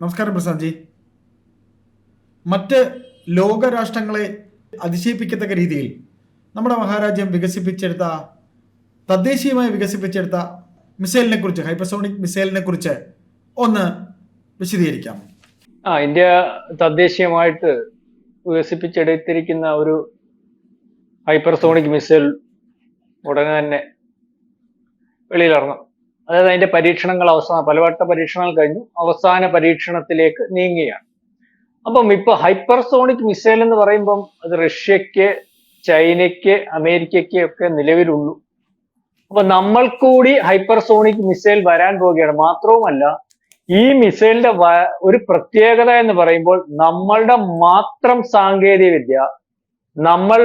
നമസ്കാരം പ്രസാദ്ജി മറ്റ് ലോകരാഷ്ട്രങ്ങളെ അതിശയിപ്പിക്കത്തക്ക രീതിയിൽ നമ്മുടെ മഹാരാജ്യം വികസിപ്പിച്ചെടുത്ത തദ്ദേശീയമായി വികസിപ്പിച്ചെടുത്ത മിസൈലിനെ കുറിച്ച് ഹൈപ്പർസോണിക് മിസൈലിനെ കുറിച്ച് ഒന്ന് വിശദീകരിക്കാം. ആ ഇന്ത്യ തദ്ദേശീയമായിട്ട് വികസിപ്പിച്ചെടുത്തിരിക്കുന്ന ഒരു ഹൈപ്പർസോണിക് മിസൈൽ ഉടനെ തന്നെ വെളിയിലിറങ്ങും. അതായത് അതിന്റെ പരീക്ഷണങ്ങൾ അവസാന പലവട്ട പരീക്ഷണങ്ങൾ കഴിഞ്ഞു. അവസാന പരീക്ഷണത്തിലേക്ക് നീങ്ങുകയാണ്. അപ്പം ഇപ്പൊ ഹൈപ്പർസോണിക് മിസൈൽ എന്ന് പറയുമ്പം അത് റഷ്യക്ക് ചൈനയ്ക്ക് അമേരിക്കയ്ക്ക് ഒക്കെ നിലവിലുള്ളൂ. അപ്പൊ നമ്മൾ കൂടി ഹൈപ്പർസോണിക് മിസൈൽ വരാൻ പോവുകയാണ്. മാത്രവുമല്ല ഈ മിസൈലിന്റെ ഒരു പ്രത്യേകത എന്ന് പറയുമ്പോൾ നമ്മളുടെ മാത്രം സാങ്കേതിക വിദ്യ നമ്മൾ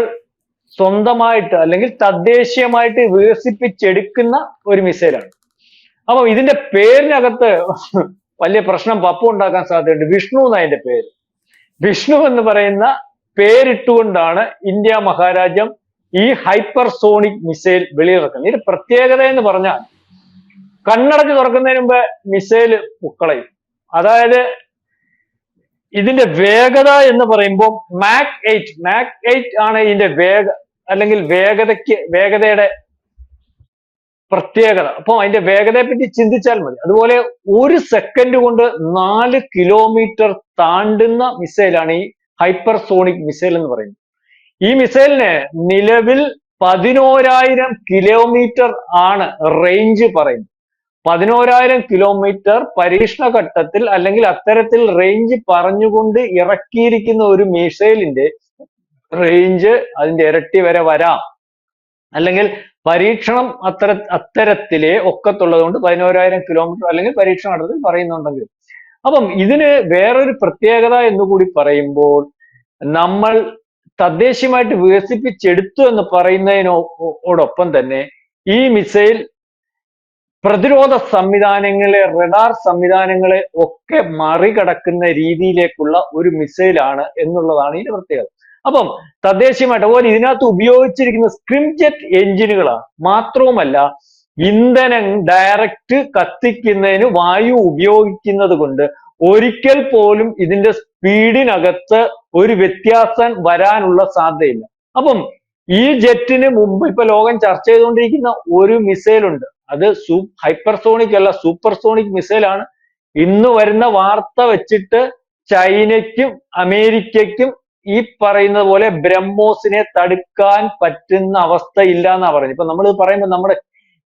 സ്വന്തമായിട്ട് അല്ലെങ്കിൽ തദ്ദേശീയമായിട്ട് വികസിപ്പിച്ചെടുക്കുന്ന ഒരു മിസൈലാണ്. അപ്പൊ ഇതിന്റെ പേരിനകത്ത് വലിയ പ്രശ്നം പപ്പു ഉണ്ടാക്കാൻ സാധ്യതയുണ്ട്. വിഷ്ണു എന്നാ അതിന്റെ പേര്. വിഷ്ണു എന്ന് പറയുന്ന പേരിട്ടുകൊണ്ടാണ് ഇന്ത്യ മഹാരാജ്യം ഈ ഹൈപ്പർസോണിക് മിസൈൽ വെളിയിറക്കുന്നത്. ഇതിന്റെ പ്രത്യേകത എന്ന് പറഞ്ഞാൽ കണ്ണടച്ച് തുറക്കുന്നതിന് മുമ്പ് മിസൈൽ പുക്കളയും. അതായത് ഇതിന്റെ വേഗത എന്ന് പറയുമ്പോൾ മാക് എയ്റ്റ് മാക് എയ്റ്റ് ആണ് ഇതിന്റെ വേഗ അല്ലെങ്കിൽ വേഗതയ്ക്ക് വേഗതയുടെ പ്രത്യേകത. അപ്പൊ അതിന്റെ വേഗതയെ പറ്റി ചിന്തിച്ചാൽ മതി. അതുപോലെ ഒരു സെക്കൻഡ് കൊണ്ട് നാല് കിലോമീറ്റർ താണ്ടുന്ന മിസൈലാണ് ഈ ഹൈപ്പർസോണിക് മിസൈൽ എന്ന് പറയുന്നത്. ഈ മിസൈലിന് നിലവിൽ പതിനോരായിരം കിലോമീറ്റർ ആണ് റേഞ്ച് പറയുന്നത്. പതിനോരായിരം കിലോമീറ്റർ പരീക്ഷണ ഘട്ടത്തിൽ അല്ലെങ്കിൽ അത്തരത്തിൽ റേഞ്ച് പറഞ്ഞുകൊണ്ട് ഇറക്കിയിരിക്കുന്ന ഒരു മിസൈലിന്റെ റേഞ്ച് അതിന്റെ ഇരട്ടി വരെ വരാം. അല്ലെങ്കിൽ പരീക്ഷണം അത്തര അത്തരത്തിലെ ഒക്കത്തുള്ളത് കൊണ്ട് പതിനോരായിരം കിലോമീറ്റർ അല്ലെങ്കിൽ പരീക്ഷണ നടത്തി പറയുന്നുണ്ടെങ്കിൽ. അപ്പം ഇതിന് വേറൊരു പ്രത്യേകത എന്ന് കൂടി പറയുമ്പോൾ നമ്മൾ തദ്ദേശീയമായിട്ട് വികസിപ്പിച്ചെടുത്തു എന്ന് പറയുന്നതിനോടൊപ്പം തന്നെ ഈ മിസൈൽ പ്രതിരോധ സംവിധാനങ്ങളെ റഡാർ സംവിധാനങ്ങളെ ഒക്കെ മറികടക്കുന്ന രീതിയിലേക്കുള്ള ഒരു മിസൈലാണ് എന്നുള്ളതാണ് ഇതിന്റെ പ്രത്യേകത. അപ്പം തദ്ദേശീയമായിട്ട് അതുപോലെ ഇതിനകത്ത് ഉപയോഗിച്ചിരിക്കുന്ന സ്ക്രിംജെറ്റ് എഞ്ചിനുകളാണ് മാത്രവുമല്ല ഇന്ധനം ഡയറക്റ്റ് കത്തിക്കുന്നതിന് വായു ഉപയോഗിക്കുന്നത് കൊണ്ട് ഒരിക്കൽ പോലും ഇതിന്റെ സ്പീഡിനകത്ത് ഒരു വ്യത്യാസം വരാനുള്ള സാധ്യതയില്ല. അപ്പം ഈ ജെറ്റിന് മുമ്പ് ഇപ്പൊ ലോകം ചർച്ച ചെയ്തുകൊണ്ടിരിക്കുന്ന ഒരു മിസൈൽ ഉണ്ട് അത് സൂ ഹൈപ്പർസോണിക് അല്ല സൂപ്പർസോണിക് മിസൈലാണ്. ഇന്ന് വരുന്ന വാർത്ത വെച്ചിട്ട് ചൈനയ്ക്കും അമേരിക്കയ്ക്കും ഈ പറയുന്നത് പോലെ ബ്രഹ്മോസിനെ തടുക്കാൻ പറ്റുന്ന അവസ്ഥ ഇല്ല എന്നാ പറയുന്നത്. ഇപ്പൊ നമ്മൾ പറയുമ്പോൾ നമ്മുടെ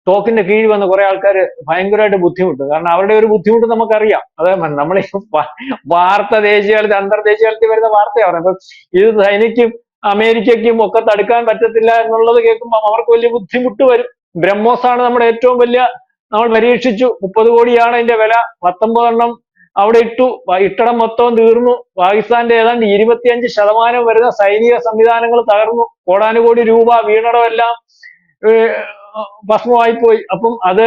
ടോക്കിന്റെ കീഴിൽ വന്ന കുറെ ആൾക്കാർ ഭയങ്കരമായിട്ട് ബുദ്ധിമുട്ട്. കാരണം അവരുടെ ഒരു ബുദ്ധിമുട്ട് നമുക്കറിയാം. അത് നമ്മൾ വാർത്ത ദേശീയ അന്തർദേശീയകാലത്ത് വരുന്ന വാർത്തയാണ് അപ്പൊ ഇത് ചൈനയ്ക്കും അമേരിക്കയ്ക്കും ഒക്കെ തടുക്കാൻ പറ്റത്തില്ല എന്നുള്ളത് കേൾക്കുമ്പോൾ അവർക്ക് വലിയ ബുദ്ധിമുട്ട് വരും. ബ്രഹ്മോസാണ് നമ്മുടെ ഏറ്റവും വലിയ നമ്മൾ പരീക്ഷിച്ചു. മുപ്പത് കോടിയാണ് അതിന്റെ വില. പത്തൊമ്പതെണ്ണം അവിടെ ഇട്ടു. ഇട്ടടം മൊത്തം തീർന്നു. പാകിസ്ഥാന്റെ ഏതാണ്ട് ഇരുപത്തിയഞ്ച് ശതമാനം വരുന്ന സൈനിക സംവിധാനങ്ങൾ തകർന്നു. കോടാനുകോടി രൂപ വീണടമെല്ലാം ഭസ്മമായിപ്പോയി. ഭസ്മമായി പോയി അപ്പം അത്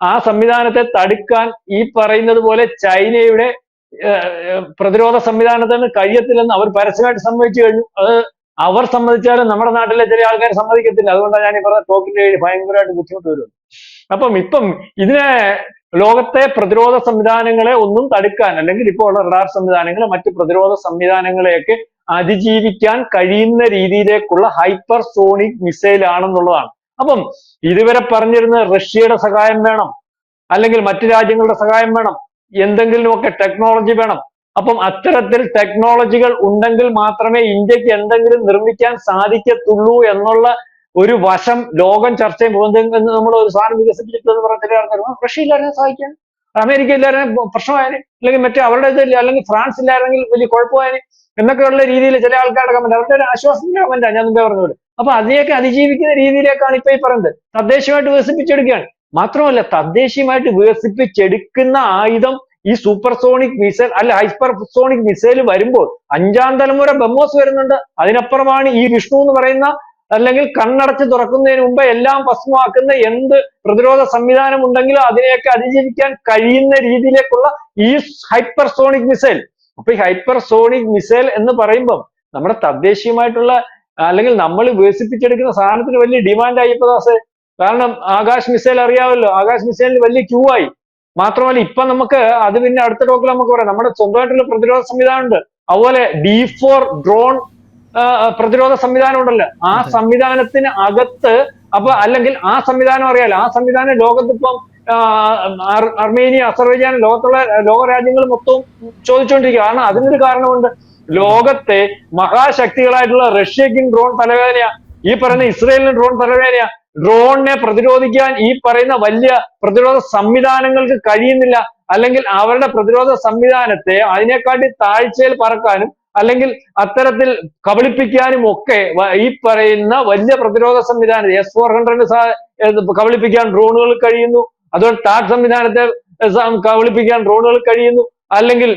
ആ സംവിധാനത്തെ തടുക്കാൻ ഈ പറയുന്നത് പോലെ ചൈനയുടെ പ്രതിരോധ സംവിധാനത്തിന് കഴിയത്തില്ലെന്ന് അവർ പരസ്യമായിട്ട് സമ്മതിച്ചു കഴിഞ്ഞു. അത് അവർ സമ്മതിച്ചാലും നമ്മുടെ നാട്ടിലെ ചില ആൾക്കാർ സമ്മതിക്കത്തില്ല. അതുകൊണ്ടാണ് ഞാൻ ഈ പറഞ്ഞ ടോക്കിന്റെ ഭയങ്കരമായിട്ട് ബുദ്ധിമുട്ട് വരുന്നത്. അപ്പം ഇപ്പം ഇതിനെ ലോകത്തെ പ്രതിരോധ സംവിധാനങ്ങളെ ഒന്നും തടുക്കാൻ അല്ലെങ്കിൽ ഇപ്പോൾ ഉള്ള റഡാർ സംവിധാനങ്ങൾ മറ്റ് പ്രതിരോധ സംവിധാനങ്ങളെയൊക്കെ അതിജീവിക്കാൻ കഴിയുന്ന രീതിയിലേക്കുള്ള ഹൈപ്പർ സോണിക് മിസൈൽ ആണെന്നുള്ളതാണ് അപ്പം ഇതുവരെ പറഞ്ഞിരുന്ന റഷ്യയുടെ സഹായം വേണം അല്ലെങ്കിൽ മറ്റു രാജ്യങ്ങളുടെ സഹായം വേണം എന്തെങ്കിലുമൊക്കെ ടെക്നോളജി വേണം. അപ്പം അത്തരത്തിൽ ടെക്നോളജികൾ ഉണ്ടെങ്കിൽ മാത്രമേ ഇന്ത്യയ്ക്ക് എന്തെങ്കിലും നിർമ്മിക്കാൻ സാധിക്കത്തുള്ളൂ എന്നുള്ള ഒരു വശം ലോകം ചർച്ച ചെയ്യുമ്പോൾ നമ്മൾ ഒരു സാധനം വികസിപ്പിച്ചിട്ടെന്ന് പറഞ്ഞ ചില ആൾക്കാർ "ആ, റഷ്യ ഇല്ലാതെ സഹായിക്കാൻ അമേരിക്ക ഇല്ലാതെ പ്രശ്നമായാലും അല്ലെങ്കിൽ മറ്റേ അവരുടെ ഇതില്ല അല്ലെങ്കിൽ ഫ്രാൻസ് ഇല്ലായിരുന്നെങ്കിൽ വലിയ കുഴപ്പമായാലും എന്നൊക്കെയുള്ള രീതിയിൽ ചില ആൾക്കാരുടെ കമന്റ് അവരുടെ ഒരു ആശ്വാസത്തിന്റെ കമന്റാണ് ഞാൻ മുമ്പേ പറഞ്ഞത് അപ്പൊ അതിനെയൊക്കെ അതിജീവിക്കുന്ന രീതിയിലേക്കാണ് ഇപ്പൊ ഈ പറയുന്നത്. തദ്ദേശീയമായിട്ട് വികസിപ്പിച്ചെടുക്കുകയാണ്. മാത്രമല്ല തദ്ദേശീയമായിട്ട് വികസിപ്പിച്ചെടുക്കുന്ന ആയുധം ഈ സൂപ്പർസോണിക് മിസൈൽ അല്ല ഹൈപ്പർ സോണിക് മിസൈൽ വരുമ്പോൾ അഞ്ചാം തലമുറ ബ്രഹ്മോസ് വരുന്നുണ്ട്. അതിനപ്പുറമാണ് ഈ വിഷ്ണു എന്ന് പറയുന്ന അല്ലെങ്കിൽ കണ്ണടച്ച് തുറക്കുന്നതിന് മുമ്പ് എല്ലാം ഭസ്മമാക്കുന്ന എന്ത് പ്രതിരോധ സംവിധാനം ഉണ്ടെങ്കിലും അതിനെയൊക്കെ അതിജീവിക്കാൻ കഴിയുന്ന രീതിയിലേക്കുള്ള ഈ ഹൈപ്പർസോണിക് മിസൈൽ. അപ്പൊ ഈ ഹൈപ്പർസോണിക് മിസൈൽ എന്ന് പറയുമ്പം നമ്മുടെ തദ്ദേശീയമായിട്ടുള്ള അല്ലെങ്കിൽ നമ്മൾ വികസിപ്പിച്ചെടുക്കുന്ന സാധനത്തിന് വലിയ ഡിമാൻഡ് ആയി ഇപ്പൊ ദാസേ. കാരണം ആകാശ് മിസൈൽ അറിയാമല്ലോ ആകാശ് മിസൈലിന് വലിയ ക്യൂ ആയി. മാത്രമല്ല ഇപ്പൊ നമുക്ക് അത് പിന്നെ അടുത്ത ടോക്കിൽ നമുക്ക് പറയാം. നമ്മുടെ സ്വന്തമായിട്ടുള്ള പ്രതിരോധ സംവിധാനം ഉണ്ട്. അതുപോലെ ഡി ഫോർ ഡ്രോൺ പ്രതിരോധ സംവിധാനം ഉണ്ടല്ലോ. ആ. സംവിധാനത്തിന് അകത്ത് അപ്പൊ അല്ലെങ്കിൽ ആ സംവിധാനം അറിയാലോ. ആ സംവിധാനം ലോകത്തിപ്പം അർമേനിയ അസർബൈജാൻ ലോകത്തുള്ള ലോക രാജ്യങ്ങൾ മൊത്തവും ചോദിച്ചുകൊണ്ടിരിക്കുക കാരണം അതിനൊരു കാരണമുണ്ട്. ലോകത്തെ മഹാശക്തികളായിട്ടുള്ള റഷ്യക്കും ഡ്രോൺ തലവേദനയാ. ഈ പറയുന്ന ഇസ്രയേലിന് ഡ്രോൺ തലവേദനയാ. ഡ്രോണിനെ പ്രതിരോധിക്കാൻ ഈ പറയുന്ന വലിയ പ്രതിരോധ സംവിധാനങ്ങൾക്ക് കഴിയുന്നില്ല. അല്ലെങ്കിൽ അവരുടെ പ്രതിരോധ സംവിധാനത്തെ അതിനെക്കാട്ടി താഴ്ചയിൽ പറക്കാനും അല്ലെങ്കിൽ അത്തരത്തിൽ കബളിപ്പിക്കാനും ഒക്കെ ഈ പറയുന്ന വലിയ പ്രതിരോധ സംവിധാനം എസ് ഫോർ ഹൺഡ്രഡ് കബളിപ്പിക്കാൻ ഡ്രോണുകൾ കഴിയുന്നു. അതുപോലെ ടാഡ് സംവിധാനത്തെ കബളിപ്പിക്കാൻ ഡ്രോണുകൾ കഴിയുന്നു. അല്ലെങ്കിൽ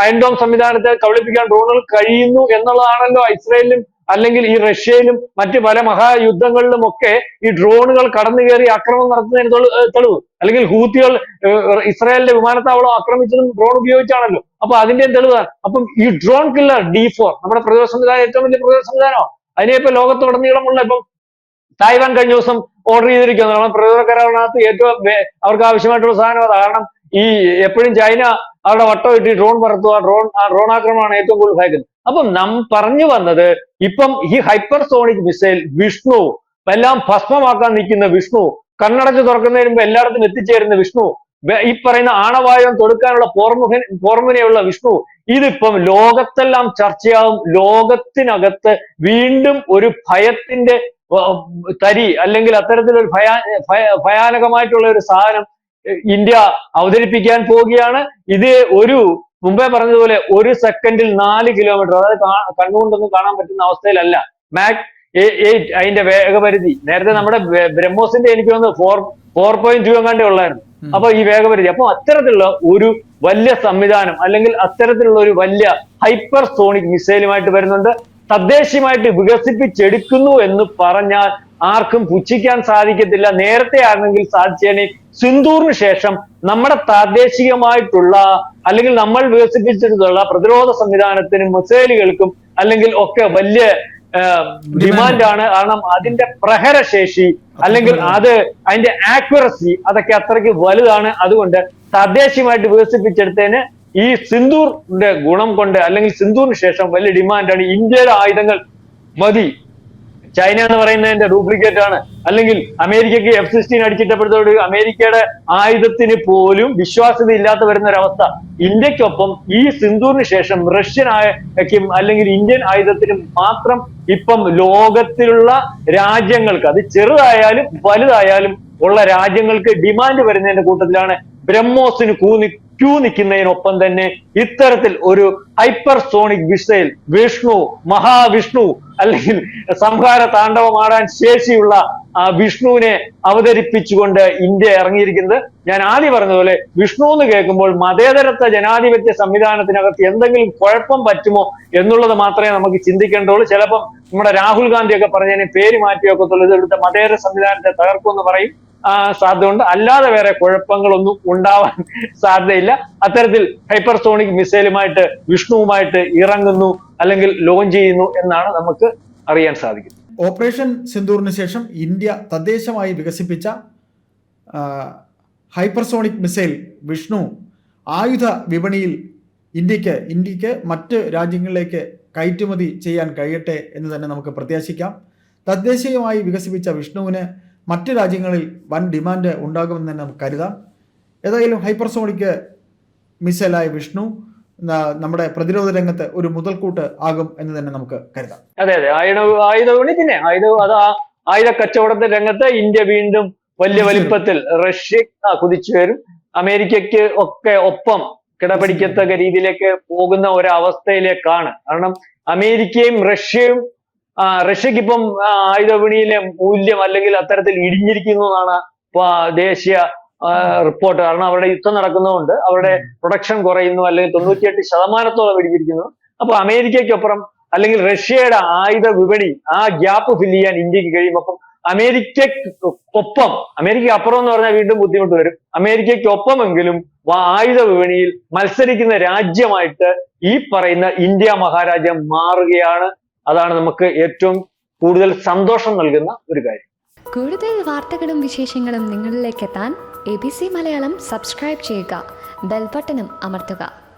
അയൻഡോം സംവിധാനത്തെ കബളിപ്പിക്കാൻ ഡ്രോണുകൾ കഴിയുന്നു എന്നുള്ളതാണല്ലോ ഇസ്രയേലിലും അല്ലെങ്കിൽ ഈ റഷ്യയിലും മറ്റ് പല മഹായുദ്ധങ്ങളിലും ഒക്കെ ഈ ഡ്രോണുകൾ കടന്നു കയറി ആക്രമണം നടത്തുന്നതിന് തെളിവ്. അല്ലെങ്കിൽ ഹൂത്തികൾ ഇസ്രായേലിന്റെ വിമാനത്താവളം ആക്രമിച്ചതും ഡ്രോൺ ഉപയോഗിച്ചാണല്ലോ. അപ്പൊ അതിന്റെ തെളിവാണ് അപ്പം ഈ ഡ്രോൺ കില്ലർ ഡി ഫോർ നമ്മുടെ പ്രതിരോധ സംവിധാനം ഏറ്റവും വലിയ പ്രതിരോധ സംവിധാനമാണ് അതിനെ ഇപ്പൊ ലോകത്തുടനീളമുള്ള ഇപ്പം തായ്വാൻ കഴിഞ്ഞ ദിവസം ഓർഡർ ചെയ്തിരിക്കുന്നത് നമ്മുടെ പ്രതിരോധ കരാറിനകത്ത് ഏറ്റവും അവർക്ക് ആവശ്യമായിട്ടുള്ള സാധനം കാരണം ഈ എപ്പോഴും ചൈന അവരുടെ വട്ടം ഇട്ട് ഡ്രോൺ പറത്തുക ഡ്രോൺ ഡ്രോൺ ആക്രമണമാണ് ഏറ്റവും കൂടുതൽ ഭയക്കുന്നത്. അപ്പം നം പറഞ്ഞു വന്നത് ഇപ്പം ഈ ഹൈപ്പർസോണിക് മിസൈൽ വിഷ്ണു എല്ലാം ഭസ്മമാക്കാൻ നിൽക്കുന്ന വിഷ്ണു കണ്ണടച്ച് തുറക്കുന്നതിന് മുമ്പ് എല്ലായിടത്തും എത്തിച്ചേരുന്ന വിഷ്ണു ഈ പറയുന്ന ആണവായുധം തൊടുക്കാനുള്ള പോർമുഖൻ പോർമുനയുള്ള വിഷ്ണു ഇതിപ്പം ലോകത്തെല്ലാം ചർച്ചയാവും ലോകത്തിനകത്ത് വീണ്ടും ഒരു ഭയത്തിന്റെ തരി അല്ലെങ്കിൽ അത്തരത്തിലൊരു ഭയാ ഭയ- ഭയാനകമായിട്ടുള്ള ഒരു സാധനം ഇന്ത്യ അവതരിപ്പിക്കാൻ പോവുകയാണ്. ഇത് ഒരു മുമ്പേ പറഞ്ഞതുപോലെ ഒരു സെക്കൻഡിൽ നാല് കിലോമീറ്റർ അതായത് കണ്ണുകൊണ്ടൊന്നും കാണാൻ പറ്റുന്ന അവസ്ഥയിലല്ല. മാക് എയ്റ്റ് അതിന്റെ വേഗപരിധി. നേരത്തെ നമ്മുടെ ബ്രഹ്മോസിന്റെ എനിക്ക് തോന്നുന്നു ഫോർ ഫോർ പോയിന്റ് ടു എങ്ങാണ്ടേ ഉള്ളായിരുന്നു. അപ്പൊ ഈ വേഗപരിധി. അപ്പൊ അത്തരത്തിലുള്ള ഒരു വലിയ സംവിധാനം അല്ലെങ്കിൽ അത്തരത്തിലുള്ള ഒരു വലിയ ഹൈപ്പർ സോണിക് മിസൈലുമായിട്ട് വരുന്നുണ്ട്. തദ്ദേശീയമായിട്ട് വികസിപ്പിച്ചെടുക്കുന്നു എന്ന് പറഞ്ഞാൽ ആർക്കും പുച്ഛിക്കാൻ സാധിക്കത്തില്ല. നേരത്തെ ആണെങ്കിൽ സാധിച്ചേനെ. സിന്ദൂറിന് ശേഷം നമ്മുടെ പ്രാദേശികമായിട്ടുള്ള അല്ലെങ്കിൽ നമ്മൾ വികസിപ്പിച്ചിട്ടുള്ള പ്രതിരോധ സംവിധാനത്തിനും മിസൈലുകൾക്കും അല്ലെങ്കിൽ ഒക്കെ വലിയ ഡിമാൻഡാണ്. കാരണം അതിന്റെ പ്രഹരശേഷി അല്ലെങ്കിൽ അത് അതിന്റെ ആക്യുറസി അതൊക്കെ അത്രയ്ക്ക് വലുതാണ്. അതുകൊണ്ട് തദ്ദേശീയമായിട്ട് വികസിപ്പിച്ചെടുത്തതിന് ഈ സിന്ദൂറിന്റെ ഗുണം കൊണ്ട് അല്ലെങ്കിൽ സിന്ദൂറിന് ശേഷം വലിയ ഡിമാൻഡാണ്. ഇന്ത്യയുടെ ആയുധങ്ങൾ മതി. ചൈന എന്ന് പറയുന്നതിന്റെ ഡ്യൂപ്ലിക്കേറ്റ് ആണ്. അല്ലെങ്കിൽ അമേരിക്കയ്ക്ക് എഫ് സിക്സ്റ്റീൻ അടിച്ചിട്ടപ്പോഴത്തോട് അമേരിക്കയുടെ ആയുധത്തിന് പോലും വിശ്വാസ്യത ഇല്ലാത്ത വരുന്ന ഒരവസ്ഥ ഇന്ത്യക്കൊപ്പം ഈ സിന്ധൂറിന് ശേഷം റഷ്യൻ ആയക്കും അല്ലെങ്കിൽ ഇന്ത്യൻ ആയുധത്തിനും മാത്രം ഇപ്പം ലോകത്തിലുള്ള രാജ്യങ്ങൾക്ക് അത് ചെറുതായാലും വലുതായാലും ഉള്ള രാജ്യങ്ങൾക്ക് ഡിമാൻഡ് വരുന്നതിന്റെ കൂട്ടത്തിലാണ് ബ്രഹ്മോസിന് കൂന്നി ക്യൂ നിൽക്കുന്നതിനൊപ്പം തന്നെ ഇത്തരത്തിൽ ഒരു hypersonic missile Vishnu Mahavishnu അല്ലെങ്കിൽ സംഹാര താണ്ഡവമാടാൻ ശേഷിയുള്ള ആ വിഷ്ണുവിനെ അവതരിപ്പിച്ചുകൊണ്ട് ഇന്ത്യ ഇറങ്ങിയിരിക്കുന്നത്. ഞാൻ ആദ്യം പറഞ്ഞതുപോലെ വിഷ്ണു എന്ന് കേൾക്കുമ്പോൾ മതേതരത്വ ജനാധിപത്യ സംവിധാനത്തിനകത്ത് എന്തെങ്കിലും കുഴപ്പം പറ്റുമോ എന്നുള്ളത് മാത്രമേ നമുക്ക് ചിന്തിക്കേണ്ടതുള്ളൂ. ചിലപ്പം നമ്മുടെ രാഹുൽ ഗാന്ധി ഒക്കെ പറഞ്ഞതിന് പേര് മാറ്റിയൊക്കത്തുള്ളൂ. ഇവിടുത്തെ മതേതര സംവിധാനത്തെ തകർക്കുമെന്ന് പറയും. സാധ്യതയുണ്ട്. അല്ലാതെ വേറെ കുഴപ്പങ്ങളൊന്നും ഉണ്ടാവാൻ സാധ്യതയില്ല. അത്തരത്തിൽ ഹൈപ്പർസോണിക് മിസൈലുമായിട്ട് വിഷ്ണുവുമായിട്ട് ഇറങ്ങുന്നു അല്ലെങ്കിൽ ലോഞ്ച് ചെയ്യുന്നു എന്നാണ് നമുക്ക് അറിയാൻ സാധിക്കുന്നത് ഓപ്പറേഷൻ സിന്ദൂറിന് ശേഷം ഇന്ത്യ തദ്ദേശമായി വികസിപ്പിച്ച ഹൈപ്പർസോണിക് മിസൈൽ വിഷ്ണു ആയുധ വിപണിയിൽ ഇന്ത്യയ്ക്ക് ഇന്ത്യയ്ക്ക് മറ്റ് രാജ്യങ്ങളിലേക്ക് കയറ്റുമതി ചെയ്യാൻ കഴിയട്ടെ എന്ന് തന്നെ നമുക്ക് പ്രത്യാശിക്കാം. തദ്ദേശീയമായി വികസിപ്പിച്ച വിഷ്ണുവിന് മറ്റ് രാജ്യങ്ങളിൽ വൻ ഡിമാൻഡ് ഉണ്ടാകുമെന്ന് തന്നെ നമുക്ക് കരുതാം. ഏതായാലും ഹൈപ്പർസോണിക് മിസൈലായ വിഷ്ണു നമ്മുടെ പ്രതിരോധ രംഗത്ത് ഒരു മുതൽക്കൂട്ട് ആകും എന്ന് തന്നെ നമുക്ക് കരുതാം. അതെ അതെ. ആയുധ ആയുധ പിന്നെ. ആയുധ അത് ആയുധ കച്ചവടത്തെ രംഗത്ത് ഇന്ത്യ വീണ്ടും വലിയ വലിപ്പത്തിൽ റഷ്യ കുതിച്ചു വരും. അമേരിക്കയ്ക്ക് ഒക്കെ ഒപ്പം കിടപിടിക്കത്തക്ക രീതിയിലേക്ക് പോകുന്ന ഒരവസ്ഥയിലേക്കാണ്. കാരണം അമേരിക്കയും റഷ്യയും റഷ്യക്ക് ഇപ്പം ആ, ആയുധ വിപണിയിലെ മൂല്യം അല്ലെങ്കിൽ അത്തരത്തിൽ ഇടിഞ്ഞിരിക്കുന്നു എന്നാണ് ദേശീയ റിപ്പോർട്ട്. കാരണം അവരുടെ യുദ്ധം നടക്കുന്നതുകൊണ്ട് അവരുടെ പ്രൊഡക്ഷൻ കുറയുന്നു അല്ലെങ്കിൽ തൊണ്ണൂറ്റിയെട്ട് ശതമാനത്തോളം ഇടിഞ്ഞിരിക്കുന്നു. അപ്പൊ അമേരിക്കയ്ക്കൊപ്പം അല്ലെങ്കിൽ റഷ്യയുടെ ആയുധ വിപണി ആ ഗ്യാപ്പ് ഫില്ല് ചെയ്യാൻ ഇന്ത്യയ്ക്ക് കഴിയും അപ്പം അമേരിക്കയ്ക്കൊപ്പം അമേരിക്ക അപ്പുറം എന്ന് പറഞ്ഞാൽ വീണ്ടും ബുദ്ധിമുട്ട് വരും. അമേരിക്കയ്ക്കൊപ്പമെങ്കിലും ആയുധ വിപണിയിൽ മത്സരിക്കുന്ന രാജ്യമായിട്ട് ഈ പറയുന്ന ഇന്ത്യ മഹാരാജ്യം മാറുകയാണ്. അതാണ് നമുക്ക് ഏറ്റവും കൂടുതൽ സന്തോഷം നൽകുന്ന ഒരു കാര്യം. കൂടുതൽ വാർത്തകളും വിശേഷങ്ങളും നിങ്ങളിലേക്ക് എത്താൻ A B C Malayalam subscribe ചെയ്യുക. ബെൽബട്ടനും അമർത്തുക.